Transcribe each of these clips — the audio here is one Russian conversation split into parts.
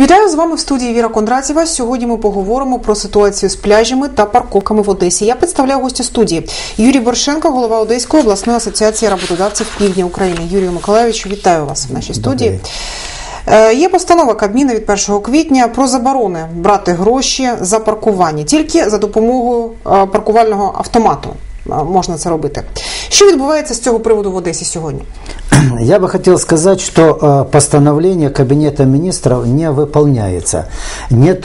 Вітаю з вами в студії Віра Кондратєва. Сьогодні ми поговоримо про ситуацію з пляжами та парковками в Одесі. Я представляю гостя студії Юрій Боршенко, голова Одеської обласної асоціації роботодавців Півдня України. Юрію Миколаївичу, вітаю вас в нашій студії. Е, Є постанова Кабміна від 1 квітня про заборони брати гроші за паркування тільки за допомогою е, паркувального автомату. е, Можна це робити. Що відбувається з цього приводу в Одесі сьогодні? Я бы хотел сказать, что э, постановление Кабинета министров не выполняется. Нет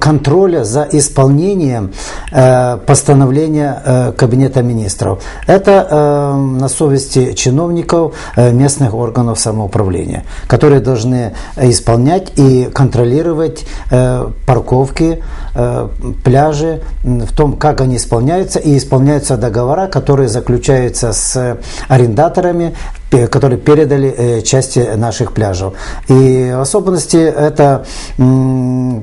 контроля за исполнением э, постановления э, Кабинета министров. Это э, на совести чиновников э, местных органов самоуправления, которые должны исполнять и контролировать э, парковки, э, пляжи, м, в том, как они исполняются, и исполняются договора, которые заключаются с арендаторами, которые передали э, части наших пляжей. И в особенности это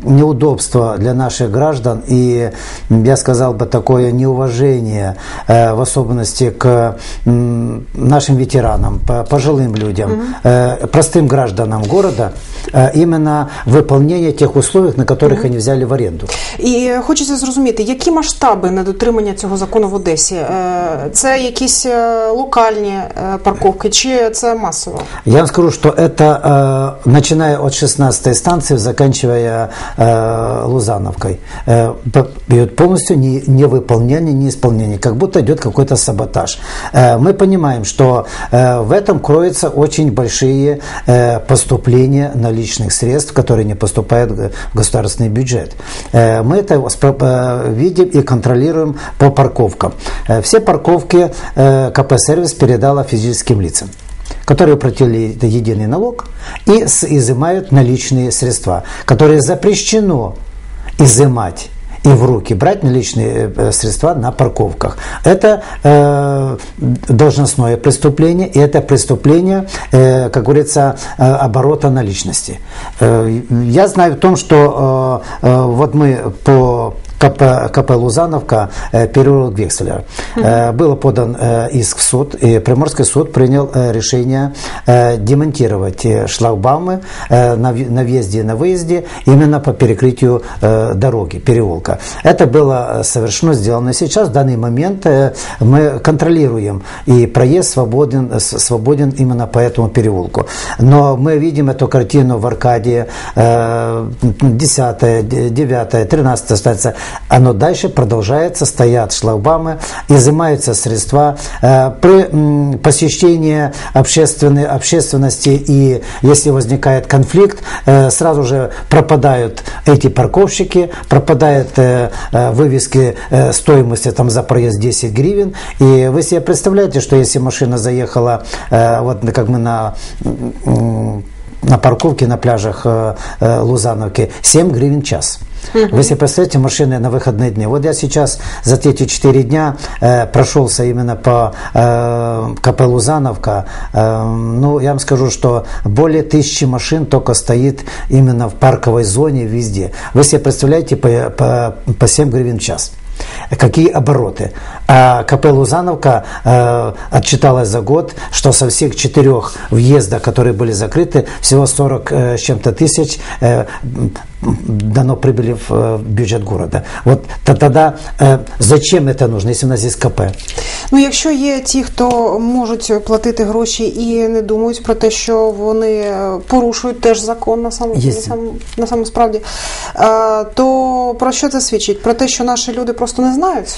неудобство для наших граждан и, я сказал бы, такое неуважение, э, в особенности к нашим ветеранам, по- пожилым людям, э, простым гражданам города, э, именно выполнение тех условий, на которых они взяли в аренду. І хочеться зрозуміти, які масштаби недотримання цього закону в Одесі? Е, Це якісь е, локальні е, парковки, чи це масово? Я вам скажу, что это э, начиная от 16 станции, заканчивая э, Лузановкой. Э, п- идет полностью не, невыполнение, неисполнение, как будто идет какой-то саботаж. Э, мы понимаем, что э, в этом кроются очень большие э, поступления наличных средств, которые не поступают в государственный бюджет. Э, мы это э, видим и контролируем по парковкам. Э, все парковки КП-сервис передала физическим лицам которые уплатили единый налог и изымают наличные средства, которые запрещено изымать и в руки брать наличные э, средства на парковках. Это э, должностное преступление, и это преступление, э, как говорится, э, оборота наличности. Э, я знаю в том, что э, э, вот мы по КП, КП Лузановка, э, переулок Векселя. Э, Был подан э, иск в суд, и Приморский суд принял решение демонтировать шлагбаумы на въезде и на выезде именно по перекрытию дороги, переулка. Это было совершено, сделано сейчас. В данный момент мы контролируем, и проезд свободен, свободен именно по этому переулку. Но мы видим эту картину в Аркадии, э, 10, 9, 13 станция. Оно дальше продолжается, стоят шлагбаумы, изымаются средства. Э, При посещении общественной, общественности и если возникает конфликт, э, сразу же пропадают эти парковщики, пропадают э, вывески стоимости там за проезд 10 гривен. И вы себе представляете, что если машина заехала, вот как мы на на парковке на пляжах Лузановки 7 гривен час. Вы себе представляете машины на выходные дни. Вот я сейчас за эти 4 дня э, прошелся именно по э, КП Лузановка. Э, ну, я вам скажу, что более тысячи машин только стоит именно в парковой зоне везде. Вы себе представляете по, по, по 7 гривен в час. Какие обороты? А КП Лузановка э, отчиталась за год, что со всех четырех въездов, которые были закрыты, всего 40 э, с чем-то тысяч э, дано прибыли в э, бюджет города. Вот то тогда э, зачем это нужно, если у нас здесь КП? Ну, якщо є ті, хто можуть платити гроші і не думають про те, що вони е, порушують теж закон на самому Є. на самому, на самому справді, е, то про що це свідчить? Про те, що наші люди просто не знають.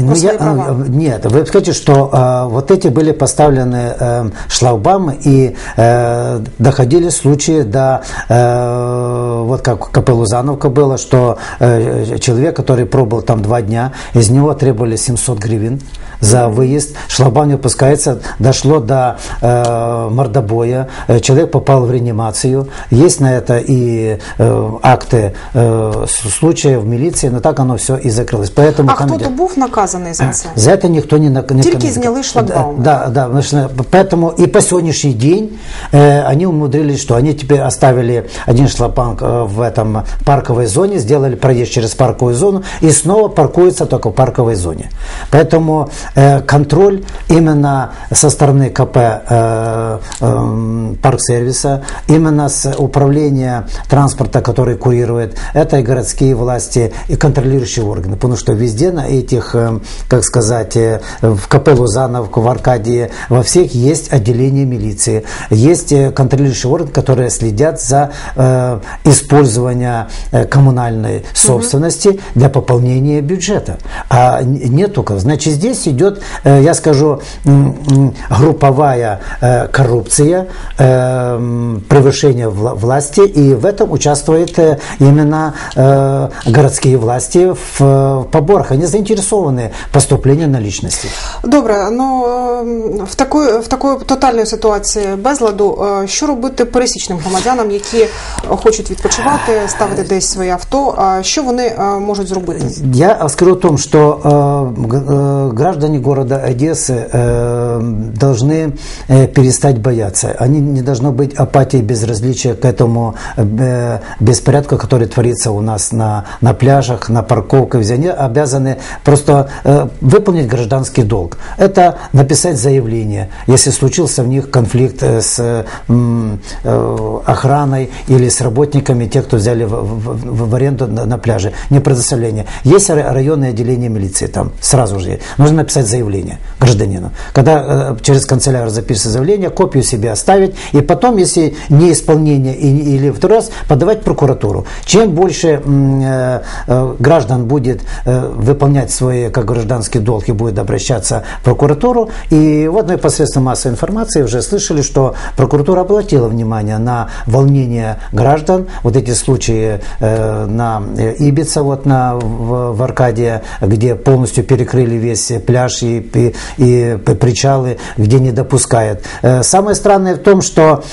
Ну, про свои я, права. э, нет, вы скажете, что э, вот эти были поставлены э, шлагбаумы и э, доходили случаи до, э, вот как в КП Лузановка было, что э, человек, который пробыл там два дня, из него требовали 700 гривен за выезд, шлагбаум не выпускается, дошло до э, мордобоя, Э, человек попал в реанимацию, есть на это и э, акты э, случая в милиции, но так оно все и закрылось. Поэтому А хто-то идет- був наказаний за це? за это никто не нак- не Тільки не- зняли шлагбаум. Да, да, значит, поэтому и по сегодняшний день э, они умудрились, что они теперь оставили один шлагбаум э, в этом парковой зоне, сделали проезд через парковую зону и снова паркуются только в парковой зоне. Поэтому контроль именно со стороны КП э, э, парк-сервиса, именно с управления транспорта, который курирует, это и городские власти, и контролирующие органы. Потому что везде на этих, э, как сказать, э, в КП Лузановку, в Аркадии, во всех есть отделение милиции, есть э, контролирующие органы, которые следят за э, использованием э, коммунальной собственности для пополнения бюджета. А не только. Значит, здесь идет, э, я скажу, групповая э, коррупция, э, превышение власти, и в этом участвует именно городские власти в поборах. Они заинтересованы в поступлении наличности. Добре, ну в такої в такої тотальної ситуації безладу, що робити пересічним громадянам, які хочуть відпочивати, ставити десь своє авто, що вони можуть зробити? Я скажу о том, что э, граждане города Одессы э, должны э, перестать бояться. Они не должно быть апатии, безразличия к этому э, беспорядку, который творится у нас на, на пляжах, на парковках. Они обязаны просто выполнить гражданский долг. Это написать заявление, если случился в них конфликт с охраной или с работниками, тех, кто взяли в, в, в аренду на, на пляже, не предоставление. Есть районное отделение милиции там сразу же. Нужно написать заявление гражданину. Когда э, через канцелярию запишется заявление, копию себе оставить, и потом, если не исполнение или второй раз, подавать прокуратуру. Чем больше э, э, граждан будет выполнять свои как гражданский долг и будет обращаться в прокуратуру, и вот мы посредством массовой информации уже слышали, что прокуратура обратила внимание на волнение граждан, вот эти случаи на Ибица, вот на, в, в Аркадии, где полностью перекрыли весь пляж и, и, и причалы, где не допускают. Э, самое странное в том, что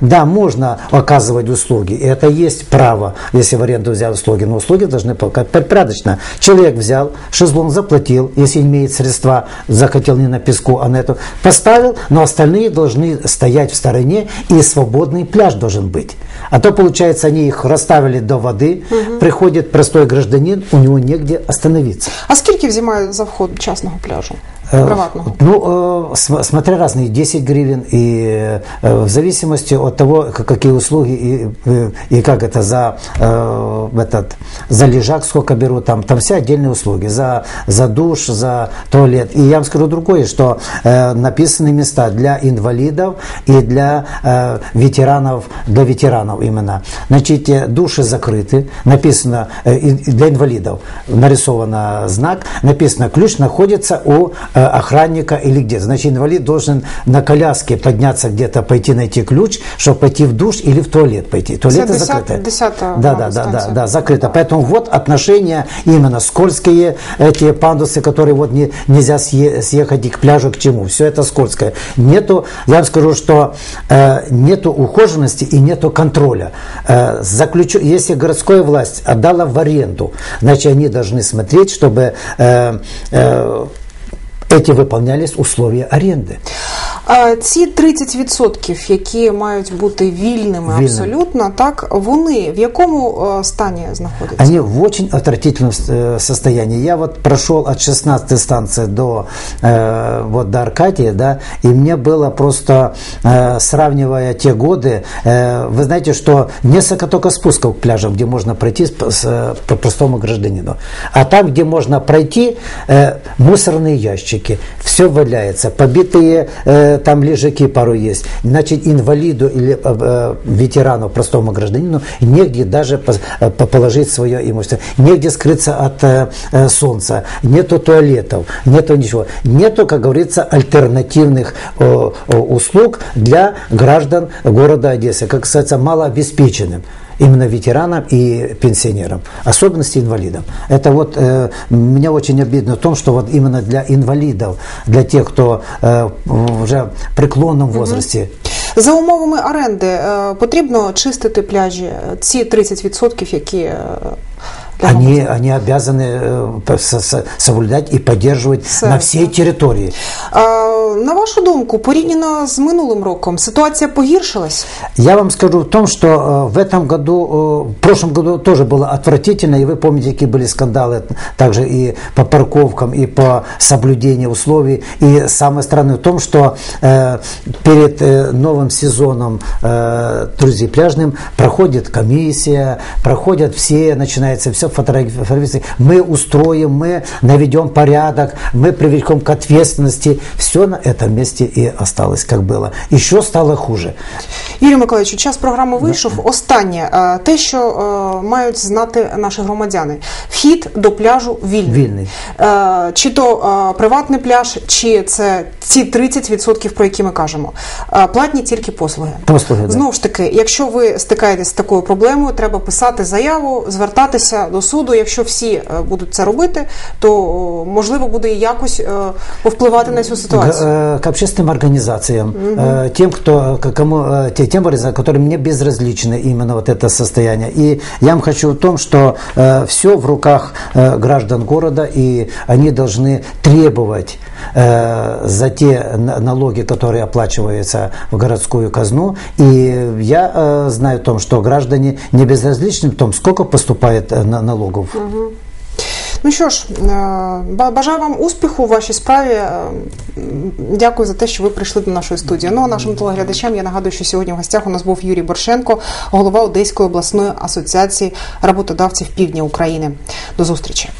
да, можно оказывать услуги, и это есть право, если в аренду взял услуги, но услуги должны порядочно. Человек взял, шезлонг заплатил, если имеет средства, захотел не на песку, а на эту, поставил, но остальные должны стоять в стороне, и свободный пляж должен быть. А то, получается, они их расставили до воды, угу. приходит простой гражданин, у него негде остановиться. А сколько взимают за вход частного пляжа? Э, приватного? Ну, э, смотря разные, 10 гривен, и э, в зависимости от того, какие услуги и, и как это за этот, за лежак сколько берут, там, там все отдельные услуги, за, за душ, за туалет. И я вам скажу другое, что написаны места для инвалидов и для ветеранов, для ветеранов именно. Значит, души закрыты, написано для инвалидов, нарисовано знак, написано ключ находится у Э, охранника или где. Значит, инвалид должен на коляске подняться где-то, пойти найти ключ, чтобы пойти в душ или в туалет пойти. Туалеты 10, закрыты. 10 да, да, да, да, да, закрыто. Поэтому вот отношения именно скользкие, эти пандусы, которые вот не, нельзя съехать к пляжу, к чему. Все это скользкое. Нету, я вам скажу, что э, нету ухоженности и нету контроля. Э, заключу, если городская власть отдала в аренду, значит, они должны смотреть, чтобы э, э, эти выполнялись условия аренды. А ці 30%, які мають бути вільними Вільним. абсолютно, так вони в якому стані знаходяться? Они в очень отвратительном э, состоянии. Я вот прошел от 16 станции до, э, вот, до Аркадии, да, и мне было просто, э, сравнивая те годы, э, вы знаете, что несколько только спусков к пляжам, где можно пройти с, с, по простому гражданину. А там, где можно пройти, э, мусорные ящики, все валяется, побитые э, там лежаки пару есть. Значит, инвалиду или э, э, ветерану, простому гражданину, негде даже э, положить свое имущество, негде скрыться от солнца, нету туалетов, нету ничего. Нету, как говорится, альтернативных услуг для граждан города Одессы, как касается малообеспеченным именно ветеранам и пенсионерам, особенности инвалидам. Это вот э, меня очень обидно в том, что вот именно для инвалидов, для тех, кто э, вже в преклонному возрасті. За умовами оренди е, потрібно чистити пляжі ці 30%, які е, Они, они обязаны э, соблюдать и поддерживать Все. на всей території. А, на вашу думку, порівняно з минулим роком, ситуація погіршилась? Я вам скажу в том, что э, в этом году, э, в прошлом году тоже было отвратительно, и вы помните, какие были скандалы также и по парковкам, и по соблюдению условий. И самое странное в том, что э, перед э, новым сезоном э, друзей пляжным проходит комиссия, проходят все, начинается все фотографии. Мы устроим, мы наведем порядок, мы приведем к ответственности. Все на этом месте и осталось, как было. Еще стало хуже. Юрій Миколаївич, час програми вийшов. Да. Останнє е, те, що е, мають знати наші громадяни: вхід до пляжу вільний. Вільний. Е, чи то приватний пляж, чи це ці 30%, про які ми кажемо. Платні тільки послуги. Послуги знову ж таки, якщо ви стикаєтесь з такою проблемою, треба писати заяву, звертатися до Суду. Якщо всі будуть це робити, то можливо буде якось повпливати на цю ситуацію. К, к общественным организациям, угу. тем, кто кому тем, которым мне безразлично именно вот это состояние. И я вам хочу о том, что э, все в руках э, граждан города, и они должны требовать э, за те налоги, которые оплачиваются в городскую казну. И я э, знаю о том, что граждане не безразличны в том, сколько поступает э, налогов. Ну що ж, е, бажаю вам успіху у вашій справі. Е, дякую за те, що ви прийшли до нашої студії. Ну а нашим телеглядачам я нагадую, що сьогодні в гостях у нас був Юрій Боршенко, голова Одеської обласної асоціації роботодавців Півдня України. До зустрічі.